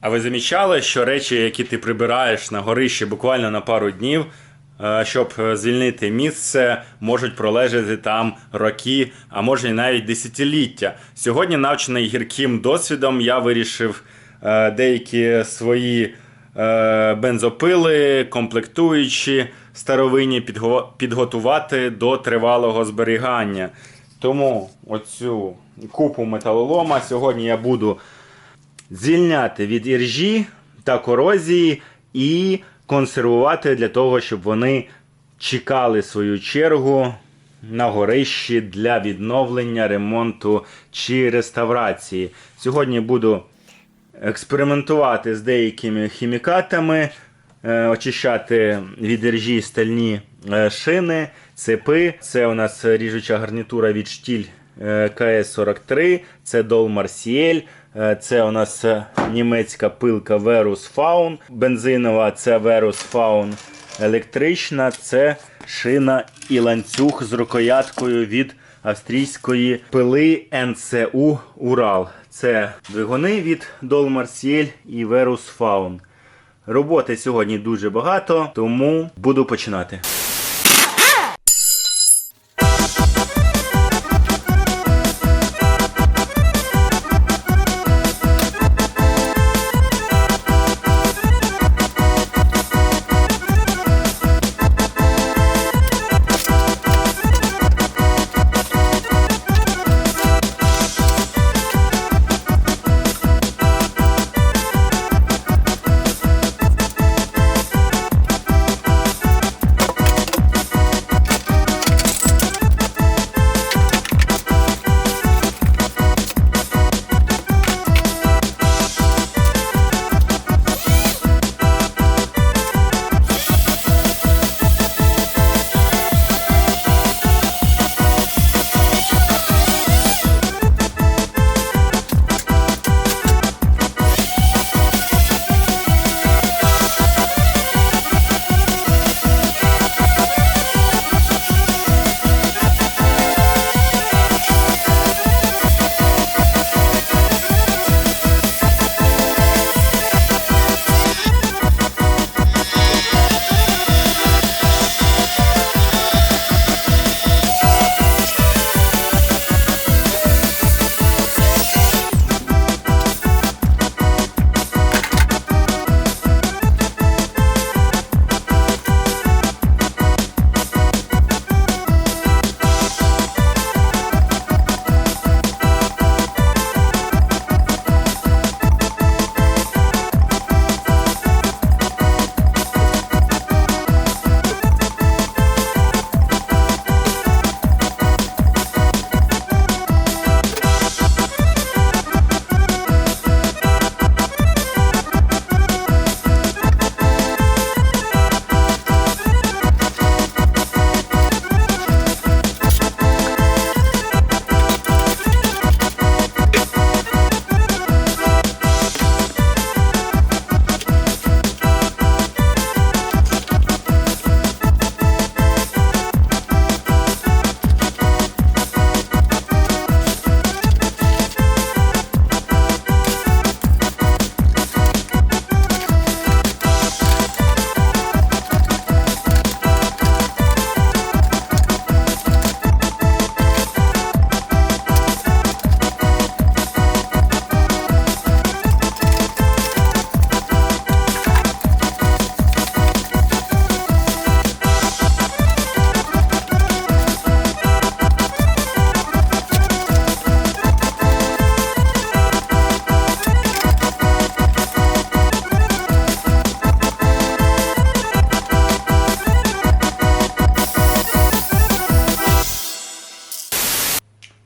А ви замічали, що речі, які ти прибираєш на горищі буквально на пару днів, е, щоб е, звільнити місце, можуть пролежати там роки, а може і навіть десятиліття. Сьогодні, навчений гірким досвідом, я вирішив е, деякі свої бензопили, комплектуючі старовинні підготувати до тривалого зберігання. Тому оцю купу металолома сьогодні я буду звільняти від іржі та корозії і консервувати для того, щоб вони чекали свою чергу на горищі для відновлення, ремонту чи реставрації. Сьогодні буду експериментувати з деякими хімікатами, е, очищати від іржі стальні е, шини, цепи. Це у нас ріжуча гарнітура від штіль КС-43, це Дол Марсіель. Е, Це у нас е, німецька пилка Verus Faun, бензинова це Verus Faun електрична, це шина і ланцюг з рукояткою від австрійської пили НЦУ Урал. Це двигуни від Дол Марсіель і Verus Faun. Роботи сьогодні дуже багато, тому буду починати.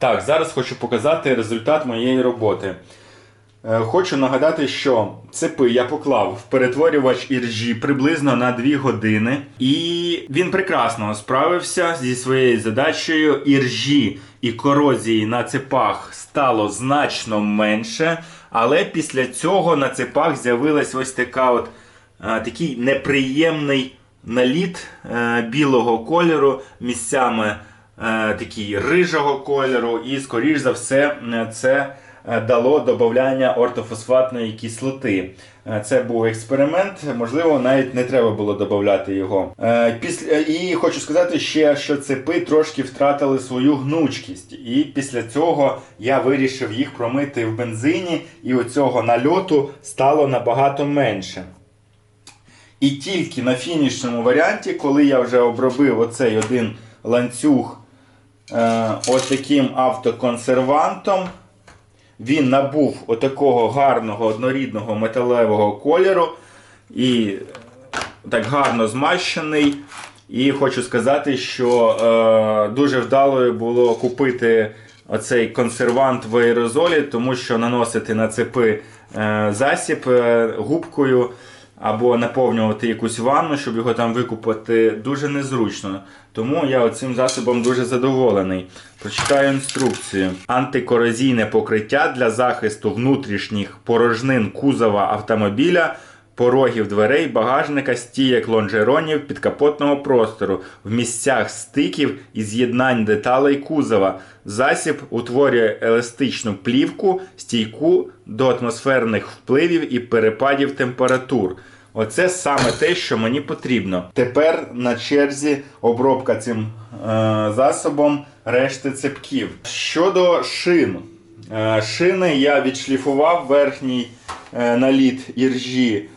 Так, зараз хочу показати результат моєї роботи. Е, Хочу нагадати, що цепи я поклав в перетворювач іржі приблизно на 2 години, і він прекрасно справився зі своєю задачею. Іржі і корозії на цепах стало значно менше, але після цього на цепах з'явилась ось така от е, такий неприємний наліт е, білого кольору місцями такий рижого кольору, і, скоріш за все, е, це е, дало додавання ортофосфатної кислоти. Е, Це був експеримент, можливо, навіть не треба було додавати його. Е, Після і хочу сказати ще, що цепи трошки втратили свою гнучкість. І після цього я вирішив їх промити в бензині, і оцього нальоту стало набагато менше. І тільки на фінішному варіанті, коли я вже обробив оцей один ланцюг е, ось таким автоконсервантом, він набув отакого гарного однорідного металевого кольору і так гарно змащений. І хочу сказати, що е, дуже вдалою було купити оцей консервант в аерозолі, тому що наносити на цепи е, засіб е, губкою або наповнювати якусь ванну, щоб його там викупати, дуже незручно. Тому я цим засобом дуже задоволений. Прочитаю інструкцію. Антикорозійне покриття для захисту внутрішніх порожнин кузова автомобіля, порогів дверей, багажника, стійок лонжеронів, підкапотного простору в місцях стиків і з'єднань деталей кузова. Засіб утворює еластичну плівку, стійку до атмосферних впливів і перепадів температур. Оце саме те, що мені потрібно. Тепер на черзі обробка цим е, засобом решти цепків. Щодо шин. Е, Шини я відшліфував верхній е, наліт іржі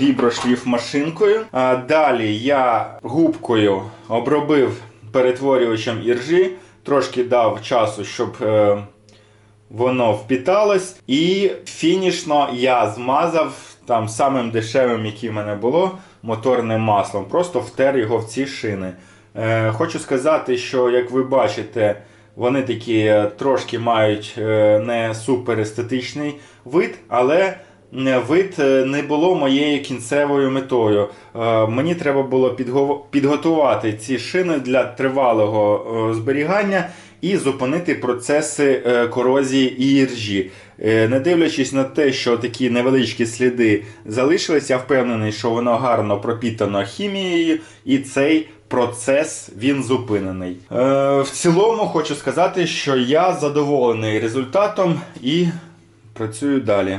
віброшліф машинкою. А Далі я губкою обробив перетворювачем іржі, трошки дав часу, щоб е, воно впіталось. І фінішно я змазав там самим дешевим, який в мене було, моторним маслом. Просто втер його в ці шини. Е, хочу сказати, що як ви бачите, вони такі е, трошки мають е, не супер естетичний вид, але е, вид е, не було моєю кінцевою метою. Е, Мені треба було підготувати ці шини для тривалого е, зберігання і зупинити процеси е, корозії і іржі. Е, Не дивлячись на те, що такі невеличкі сліди залишились, я впевнений, що воно гарно пропітано хімією, і цей процес він зупинений. Е, в цілому хочу сказати, що я задоволений результатом і працюю далі.